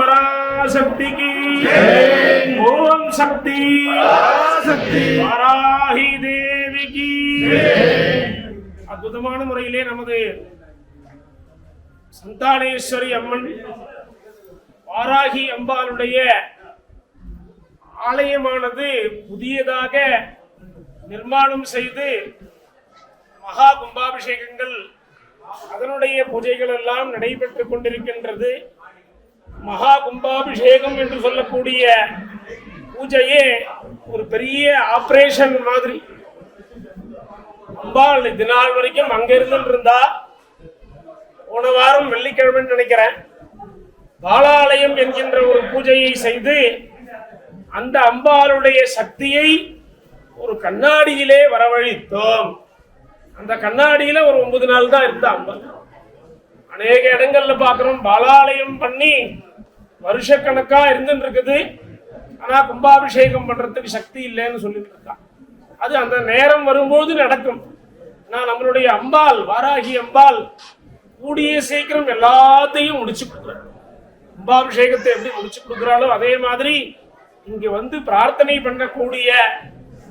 பராசக்திக்கு ஓம் சக்தி வராகி தேவிக்கு அற்புதமான முறையிலே நமது சந்தானேஸ்வரி அம்மன் வாராகி அம்பாளுடைய ஆலயமானது புதியதாக நிர்மாணம் செய்து மகா கும்பாபிஷேகங்கள் அதனுடைய பூஜைகள் எல்லாம் நடைபெற்றுக் கொண்டிருக்கின்றது. மகா கும்பாபிஷேகம் என்று சொல்லக்கூடிய பூஜையே ஒரு பெரிய ஆப்ரேஷன் மாதிரி. அம்பாள் இது நாள் வரைக்கும் அங்க இருந்துட்டு இருந்தா. போன வாரம் வெள்ளிக்கிழமைன்னு நினைக்கிறேன். பாலாலயம் என்கின்ற ஒரு பூஜையை செய்து அந்த அம்பாளுடைய சக்தியை ஒரு கண்ணாடியிலே வரவழைத்தோம். அந்த கண்ணாடியில ஒரு ஒன்பது நாள் தான் இருந்தா அம்பாள். அநேக இடங்கள்ல பாக்குறோம் பாலாலயம் பண்ணி வருஷக்கணக்கா இருந்துட்டு இருக்குது ஆனா கும்பாபிஷேகம் பண்றதுக்கு சக்தி இல்லைன்னு சொல்லிட்டு இருக்கா அது அந்த நேரம் வரும்போது நடக்கும். நான் நம்மளுடைய அம்பாள் வாராகி அம்பாள் கூடிய சீக்கிரம் எல்லாத்தையும் முடிச்சு கொடுக்குறேன் கும்பாபிஷேகத்தை எப்படி முடிச்சு கொடுக்குறாளோ அதே மாதிரி இங்க வந்து பிரார்த்தனை பண்ணக்கூடிய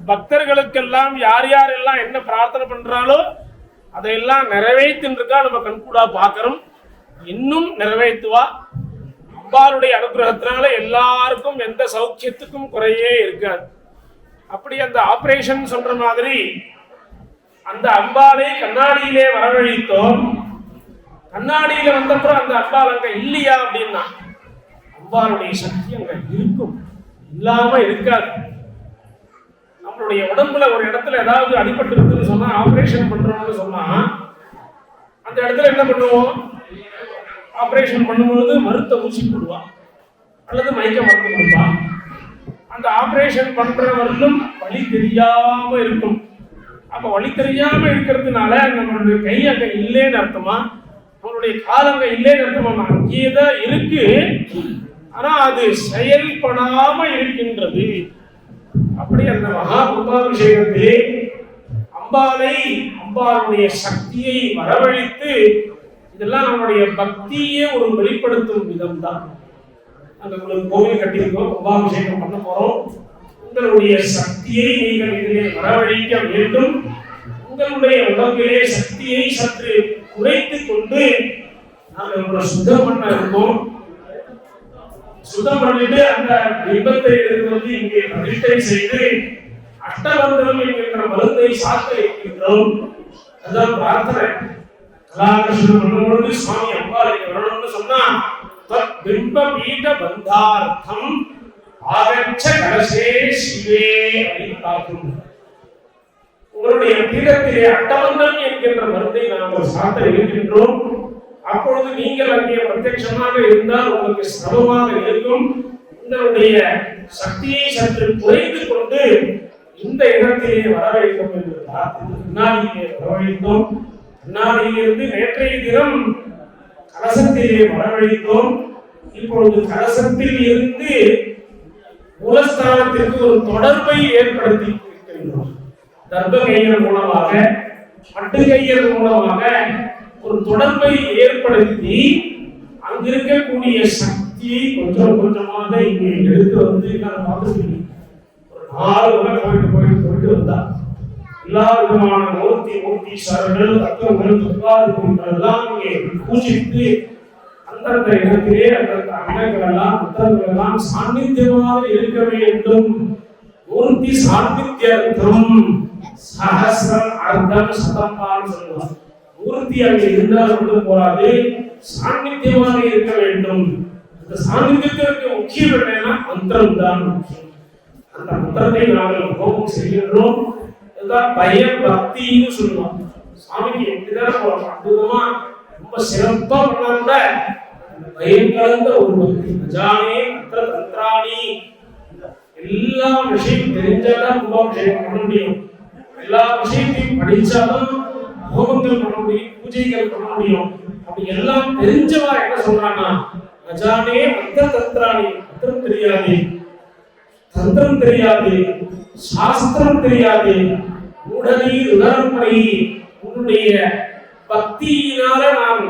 பக்தர்களுக்கெல்லாம் யார் யாரெல்லாம் என்ன பிரார்த்தனை பண்றாலோ அதையெல்லாம் நிறைவேற்றின்னு இருக்கா நம்ம கண்கூடா பார்க்குறோம். இன்னும் நிறைவேற்றுவா. அம்பாளுடைய அனுகிரகத்தினால எல்லாருக்கும் எந்த சௌக்கியத்துக்கும் குறையே இருக்காது. அப்படி அந்த ஆபரேஷன் சொல்ற மாதிரி அந்த அம்பாலை கண்ணாடியிலே வரவழைத்தோம். கண்ணாடியில வந்தப்புறம் அந்த அம்பாள் அங்க இல்லையா அப்படின்னா அம்பாளுடைய சக்தி அங்க இருக்கும். இல்லாம இருக்காது. நம்மளுடைய உடம்புல ஒரு இடத்துல ஏதாவது அடிபட்டு இருக்குன்னு சொன்னா ஆபரேஷன் பண்றோம்னு சொன்னா அந்த இடத்துல என்ன பண்ணுவோம்? ஆப்ரேஷன் பண்ணும்பொழுது மருத்த ஊசி போடுவான் அல்லது மயக்க மருந்து கொடுப்பான் அந்த ஆப்ரேஷன் பண்ணுறவர்களும் வழி தெரியாம இருக்கும். அப்ப வழி தெரியாம இருக்கிறதுனால நம்மளுடைய கை அங்க இல்லைன்னு அர்த்தமா? நம்மளுடைய கால் அங்க இல்லைன்னு அர்த்தமா? அங்கேயே தான் இருக்கு. ஆனா அது செயல்படாம இருக்கின்றது. அப்படி அந்த மகா கும்பாபிஷேகத்திலே அம்பாலை அம்பாளுடைய சக்தியை வரவழைத்து இதெல்லாம் நம்மளுடைய பக்தியே ஒரு வெளிப்படுத்தும் விதம் தான் அந்த உங்களுக்கு கோவில் கட்டியிருக்கோம் கும்பாபிஷேகம் பண்ண போறோம். உங்களுடைய சக்தியை நீங்கள் இதிலே வரவழைக்க வேண்டும். உங்களுடைய உடம்பிலே சக்தியை சற்று குறைத்துக் கொண்டு நாங்கள் உங்களை சுத்தம் பண்ண இருக்கோம். சுத்தம் பண்ணிட்டு அந்த பிம்பத்தை எடுத்து வந்து இங்கே பிரதிஷ்டை செய்து அஷ்டபந்தனம் என்கின்ற மருந்தை சாத்த இருக்கின்றோம் அதுதான் பிரார்த்தனை. கலாகிருஷ்ணன் சுவாமி அம்பாள் வரணும்னு சொன்னா தத் பிம்ப பீட பந்தார்த்தம் ஆகச்ச கலசே சிவே அப்படின்னு பார்க்கணும். உங்களுடைய பீடத்திலே அட்டவந்தம் என்கின்ற மருந்தை நாம் சாத்த இருக்கின்றோம். அப்பொழுது நீங்கள் அங்கே பிரத்யட்சமாக இருந்தால் உங்களுக்கு சிரமமாக இருக்கும். உங்களுடைய சக்தியை சற்று குறைந்து கொண்டு இந்த இடத்திலே வர வேண்டும் என்று பிரார்த்தித்தால் இங்கே வர வேண்டும். அண்ணாவிலிருந்து நேற்றைய தினம் கலசத்திலே வரவழைத்தோம் இப்பொழுது கலசத்தில் இருந்து மூலஸ்தானத்திற்கு ஒரு தொடர்பை ஏற்படுத்தி இருக்கின்றோம் தர்ப்பகையர் மூலமாக மட்டுகையர் மூலமாக ஒரு தொடர்பை ஏற்படுத்தி அங்கிருக்கக்கூடிய சக்தியை கொஞ்சம் கொஞ்சமாக இங்கே எடுத்து வந்து நான் பார்த்துருக்கீங்க ஒரு நாலு முறை போயிட்டு போயிட்டு போயிட்டு வந்தா எல்லா விதமான மூர்த்தி மூர்த்தீஸ்வரர்கள் தத்துவங்கள் துர்காதிகள் எல்லாம் இங்கே பூஜித்து அந்தந்த இடத்திலே அந்தந்த அண்ணங்களெல்லாம் புத்தகங்களெல்லாம் புத்தகங்கள் சாநித்தியமாக இருக்க வேண்டும். மூர்த்தி சாநித்தியர்த்தம் சஹசிரம் அர்த்தம் சதம்பான்னு சொல்லுவார் மூர்த்தி அங்கே இருந்தால் மட்டும் போராது சாநித்தியமாக இருக்க வேண்டும். அந்த சாநித்தியத்திற்கு முக்கியம் என்னன்னா மந்திரம் தான் முக்கியம். அந்த மந்திரத்தை நாங்கள் ஹோமம் செய்கின்றோம். இதுதான் பயம் பக்தின்னு சொல்லுவோம் சாமிக்கு எப்படிதான் போறோம் அற்புதமா ரொம்ப சிறப்பா பண்ணா கூட பயம் கலந்த ஒரு பக்தி அஜானே மந்திர தந்திராணி எல்லா விஷயம் தெரிஞ்சாதான் கும்பாபிஷேகம் பண்ண முடியும் எல்லா விஷயத்தையும் படிச்சாதான் ஹோமங்கள் பண்ண முடியும் பூஜைகள் பண்ண முடியும் அப்படி எல்லாம் தெரிஞ்சவா என்ன சொல்றாங்கன்னா அஜானே மந்திர தந்திராணி மந்திரம் தெரியாது தந்திரம் தெரியாது சாஸ்திரம் தெரியாது. உடனே உணரப்படி உன்னுடைய பக்தியினால நான்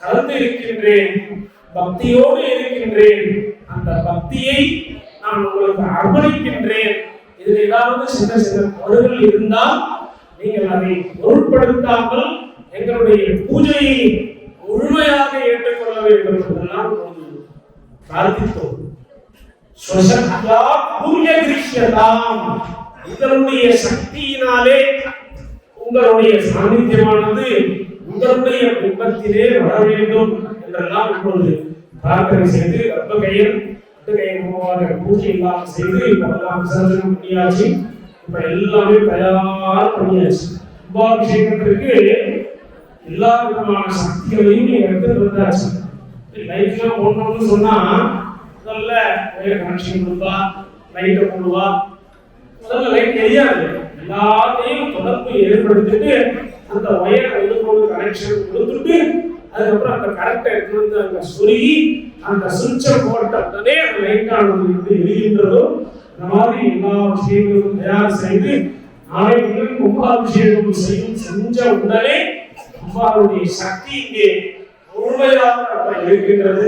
கலந்து இருக்கின்றேன் பக்தியோடு இருக்கின்றேன். அந்த பக்தியை நான் உங்களுக்கு அர்ப்பணிக்கின்றேன். இதில் ஏதாவது சின்ன சின்ன பொருள்கள் இருந்தால் நீங்கள் அதை பொருட்படுத்தாமல் எங்களுடைய பூஜையை முழுமையாக ஏற்றுக்கொள்ள வேண்டும் என்றெல்லாம் இப்பொழுது பிரார்த்தித்தோம். ஸ்வசக்தா பூய கிருஷ்யதாம் உங்களுடைய சக்தியினாலே உங்களுடைய சாநித்தியமானது உங்களுடைய பிம்பத்திலே வர வேண்டும் என்றெல்லாம் இப்பொழுது பிரார்த்தனை செய்து கர்ப்பகையன் கையில் பூஜை எல்லாம் செய்து இப்பெல்லாம் விசர்ஜனம் பண்ணியாச்சு. இப்ப எல்லாமே தயார் பண்ணியாச்சு. கும்பாபிஷேகத்திற்கு எல்லா விதமான சக்திகளையும் நீங்க எடுத்துட்டு வந்தாச்சு. லைட்ல போடணும்னு சொன்னா முதல்ல ஒயர் கனெக்ஷன் கொடுப்பா லைட்டை போடுவா. முதல்ல லைட் தெரியாது. எல்லாத்தையும் தொடர்பு ஏற்படுத்திட்டு அந்த ஒயர் இதுக்கோடு கனெக்ஷன் கொடுத்துட்டு அதுக்கப்புறம் அந்த கரெக்டை எடுத்து வந்து அங்க சொருகி அந்த சுவிட்சை போட்ட உடனே அந்த லைட்டானது வந்து எரிகின்றதோ இந்த மாதிரி எல்லா விஷயங்களும் தயார் செய்து நாளை முதல் கும்பாபிஷேகம் செய்யும் செஞ்ச உடனே கும்பாவுடைய சக்தி இங்கே முழுமையாக இருக்கின்றது.